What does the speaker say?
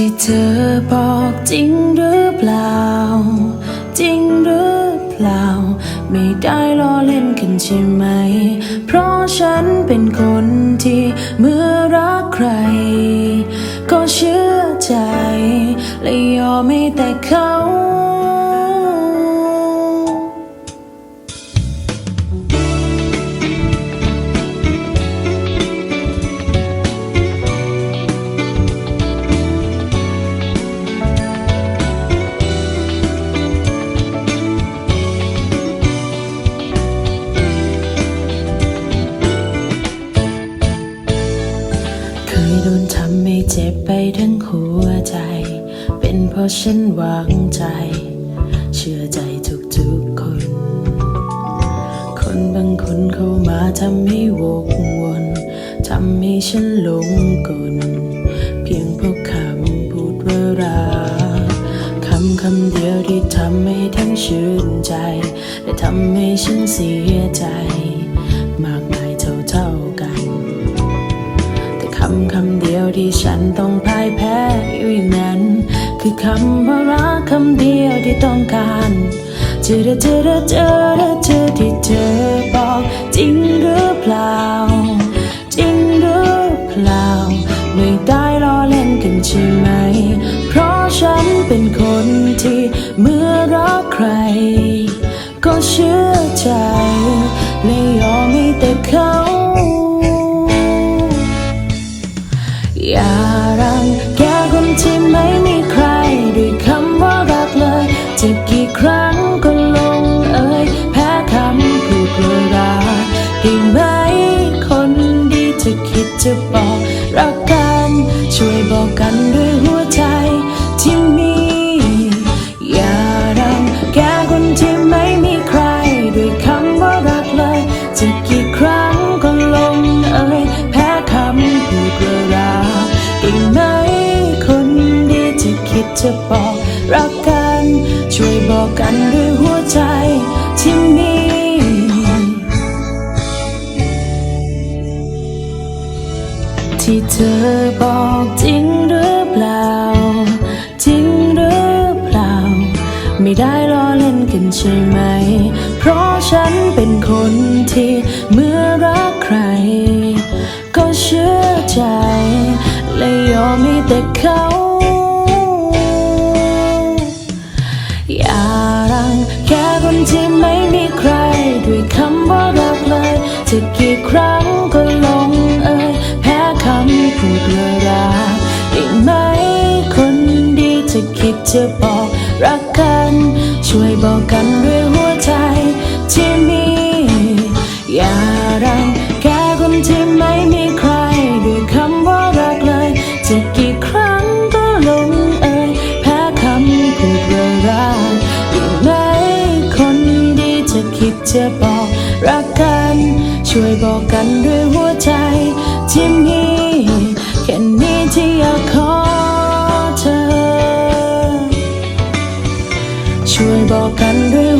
ที่เธอบอกจริงหรือเปล่า จริงหรือเปล่า ไม่ได้ล้อเล่นกันใช่ไหม เพราะฉันเป็นคนที่เมื่อรักใคร ก็เชื่อใจ และยอมให้แต่เขา โดนทำให้เจ็บไปทั้งหัวใจ เป็นเพราะฉันวางใจ เชื่อใจทุกๆคน คนบางคนเข้ามาทำให้วกวนทำให้ฉันหลงกล เพียงเพราะคำพูดว่ารักคำคำเดียวที่ทำให้ทั้งชื่นใจ และทำให้ฉันเสียใจ ที่ฉันต้องพ่ายแพ้อยู่อย่างนั้น คือคำว่ารักคำเดียวที่ต้องการเจอเจอเจอเจอเจอที่เธอบอกจริงหรือเปล่า จริงหรือเปล่า ไม่ได้ล้อเล่นกันใช่ไหม เพราะฉันเป็นคนที่เมื่อรักใคร ก็เชื่อใจและยอมให้แต่เขา อย่ารังแกคนที่ไม่มีใครด้วยคำว่ารักเลยจะกี่ครั้งก็ลงเอ่ยแพ้คำพูดว่ารักได้ไหมคนดีจะคิดจะบอกรักกัน ช่วยบอกกันด้วยหัวใจที่ จะบอกรักกัน ช่วยบอกกันด้วยหัวใจที่มีที่เธอบอกจริงหรือเปล่า จริงหรือเปล่า ไม่ได้ล้อเล่นกันใช่ไหม เพราะฉันเป็นคนที่เมื่อรักใคร ก็เชื่อใจ และยอมให้แต่เขา ครั้งก็ลงเอ่ยแพ้คำพูดว่ารักได้ไหมคนดีจะคิดจะบอกรักกัน ช่วยบอกกันด้วยหัวใจที่มี อย่ารังแค่คนที่ไม่มีใครด้วยคำว่ารักเลย จะกี่ครั้งก็ลงเอ่ยแพ้คำพูดว่ารักได้ไหมคนดีจะคิดจะบอกรักกัน ช่วยบอกกันด้วยหัวใจที่มีแค่นี้ที่อยากขอเธอ ช่วยบอกกันด้วย